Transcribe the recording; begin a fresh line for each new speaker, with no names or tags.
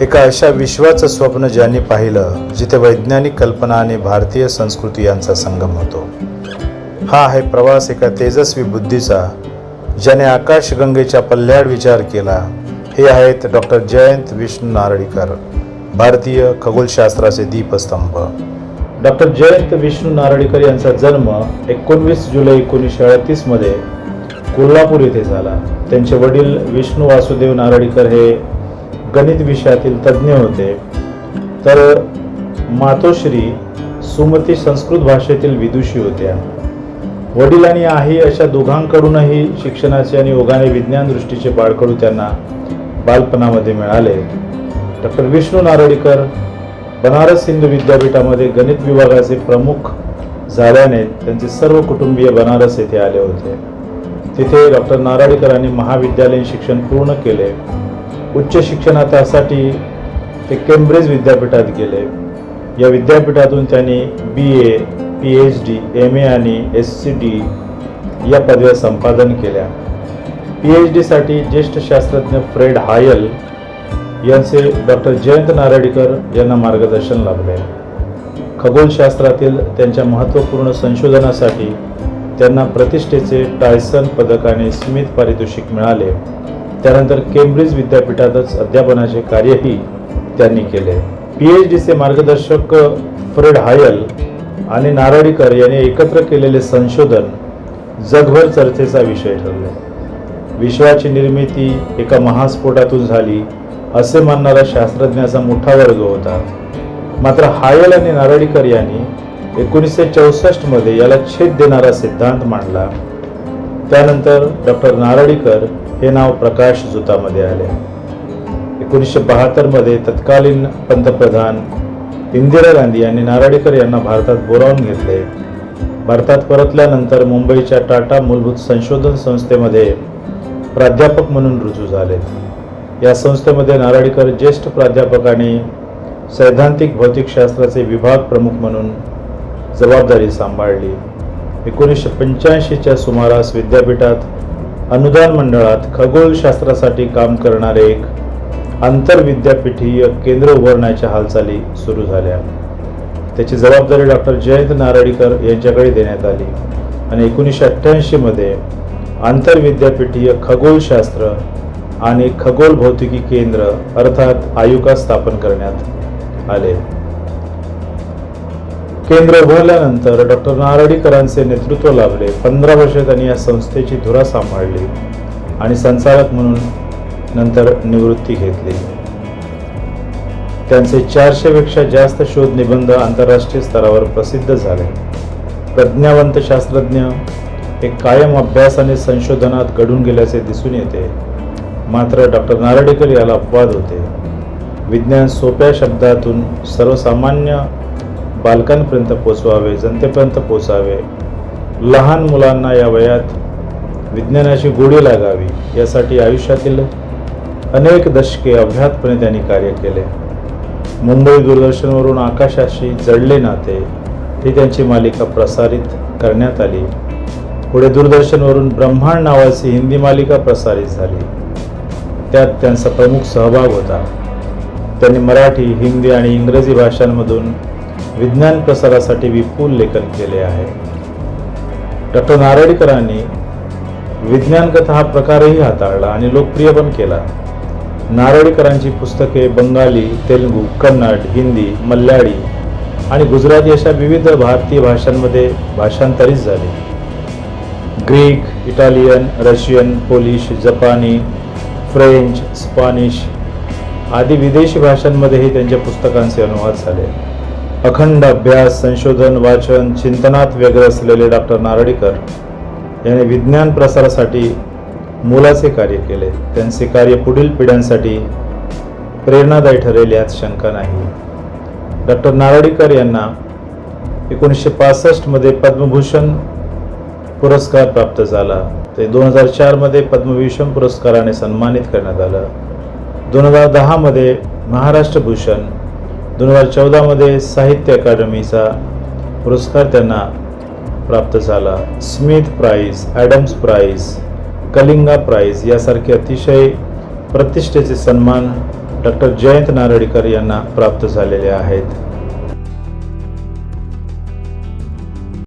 एका अशा विश्वाचं स्वप्न ज्यांनी पाहिलं जिथे वैज्ञानिक कल्पना आणि भारतीय संस्कृती यांचा संगम होतो. हा आहे प्रवास एका तेजस्वी बुद्धीचा ज्याने आकाशगंगेच्या पल्ल्याड विचार केला. हे आहेत डॉक्टर जयंत विष्णू नारळीकर भारतीय खगोलशास्त्राचे दीपस्तंभ. डॉक्टर जयंत विष्णू नारळीकर यांचा जन्म एकोणवीस जुलै एकोणीसशे अडतीसमध्ये कोल्हापूर येथे झाला. त्यांचे वडील विष्णू वासुदेव नारळीकर हे गणित विषयातील तज्ज्ञ होते. तर मातोश्री सुमती संस्कृत भाषेतील विदुषी होत्या. वडील आणि आई अशा दोघांकडूनही शिक्षणाचे आणि ओघाने विज्ञान दृष्टीचे बाळकडू त्यांना बालपणामध्ये मिळाले. डॉक्टर विष्णू नारळीकर बनारस हिंदू विद्यापीठामध्ये गणित विभागाचे प्रमुख झाल्याने त्यांचे सर्व कुटुंबीय बनारस येथे आले होते. तिथे डॉक्टर नारळीकरांनी महाविद्यालयीन शिक्षण पूर्ण केले. उच्च शिक्षणासाठी ते केम्ब्रिज विद्यापीठात गेले. या विद्यापीठातून त्यांनी B A P H D M A आणि एस सी डी या पदव्या संपादन केल्या. पी एच डीसाठी ज्येष्ठ शास्त्रज्ञ फ्रेड हायल यांचे डॉक्टर जयंत नारडीकर यांना मार्गदर्शन लाभले खगोलशास्त्रातील त्यांच्या महत्त्वपूर्ण संशोधनासाठी त्यांना प्रतिष्ठेचे टायसन पदक आणि स्मिथ पारितोषिक मिळाले. त्यानंतर केम्ब्रिज विद्यापीठातच अध्यापनाचे कार्यही त्यांनी केले. पी एच डीचे मार्गदर्शक फ्रेड हायल आणि नारळीकर यांनी एकत्र केलेले संशोधन जगभर चर्चेचा विषय ठरले. विश्वाची निर्मिती एका महास्फोटातून झाली असे मानणारा शास्त्रज्ञाचा मोठा वर्ग होता. मात्र हायल आणि नारळीकर यांनी एकोणीसशे चौसष्टमध्ये याला छेद देणारा सिद्धांत मांडला. त्यानंतर डॉक्टर नारळीकर हे नाव प्रकाश जुतामध्ये आले. एकोणीसशे बहात्तरमध्ये तत्कालीन पंतप्रधान इंदिरा गांधी यांनी नारळीकर यांना भारतात बोलावून घेतले. भारतात परतल्यानंतर मुंबईच्या टाटा मूलभूत संशोधन संस्थेमध्ये प्राध्यापक म्हणून रुजू झाले. या संस्थेमध्ये नारळीकर ज्येष्ठ प्राध्यापक आणि सैद्धांतिक भौतिकशास्त्राचे विभाग प्रमुख म्हणून जबाबदारी सांभाळली. एकोणीसशे पंच्याऐंशीच्या सुमारास विद्यापीठात अनुदान मंडळात खगोलशास्त्रासाठी काम करणारे एक आंतरविद्यापीठीय केंद्र उभारण्याच्या हालचाली सुरू झाल्या. त्याची जबाबदारी डॉक्टर जयंत नारळीकर यांच्याकडे देण्यात आली आणि एकोणीसशे अठ्ठ्याऐंशीमध्ये आंतरविद्यापीठीय खगोलशास्त्र आणि खगोल भौतिकी केंद्र अर्थात आयुका स्थापन करण्यात आले. केंद्र उभारल्यानंतर डॉक्टर नारडीकरांचे नेतृत्व लाभले. पंधरा वर्षे त्यांनी या संस्थेची धुरा सांभाळली आणि संचालक म्हणून नंतर निवृत्ती घेतली. त्यांचे चारशेपेक्षा जास्त शोध निबंध आंतरराष्ट्रीय स्तरावर प्रसिद्ध झाले. प्रज्ञावंत शास्त्रज्ञ हे कायम अभ्यास आणि संशोधनात घडून गेल्याचे दिसून येते. मात्र डॉक्टर नारडेकर याला अपवाद होते. विज्ञान सोप्या शब्दातून सर्वसामान्य बालकांपर्यंत पोचवावे जनतेपर्यंत पोचावे. लहान मुलांना या वयात विज्ञानाची गोडी लागावी यासाठी आयुष्यातील अनेक दशके अभ्यातपणे त्यांनी कार्य केले. मुंबई दूरदर्शनवरून आकाशाशी जडले नाते ही त्यांची मालिका प्रसारित करण्यात आली. पुढे दूरदर्शनवरून ब्रह्मांड नावाची हिंदी मालिका प्रसारित झाली. त्यात त्यांचा प्रमुख सहभाग होता. त्यांनी मराठी हिंदी आणि इंग्रजी भाषांमधून विज्ञान प्रसारासाठी विपुल लेखन केले आहे. डॉक्टर नारळीकरांनी विज्ञान कथा हा प्रकारही हाताळला आणि लोकप्रिय पण केला. नारळीकरांची पुस्तके बंगाली तेलुगू कन्नड हिंदी मल्याळी आणि गुजराती अशा विविध भारतीय भाषांमध्ये भाषांतरित झाली. ग्रीक इटालियन रशियन पोलिश जपानी फ्रेंच स्पॅनिश आदी विदेशी भाषांमध्येही त्यांच्या पुस्तकांचे अनुवाद झाले. अखंड अभ्यास संशोधन वाचन चिंतनात व्यग्र असलेले डॉक्टर नारळीकर यांनी विज्ञान प्रसारासाठी मोलाचे कार्य केले. त्यांचे कार्य पुढील पिढ्यांसाठी प्रेरणादायी ठरेल यात शंका नाही. डॉक्टर नारळीकर यांना एकोणीसशे पासष्टमध्ये पद्मभूषण पुरस्कार प्राप्त झाला. ते दोन हजार चारमध्ये पद्मविभूषण पुरस्काराने सन्मानित करण्यात आलं. दोन हजार दहामध्ये महाराष्ट्र भूषण दोन हजार चौदामध्ये साहित्य अकादमीचा पुरस्कार त्यांना प्राप्त झाला. Smith prize Adams prize Kalinga prize यासारखे अतिशय प्रतिष्ठेचे सन्मान डॉक्टर जयंत नारळीकर यांना प्राप्त झालेले आहेत.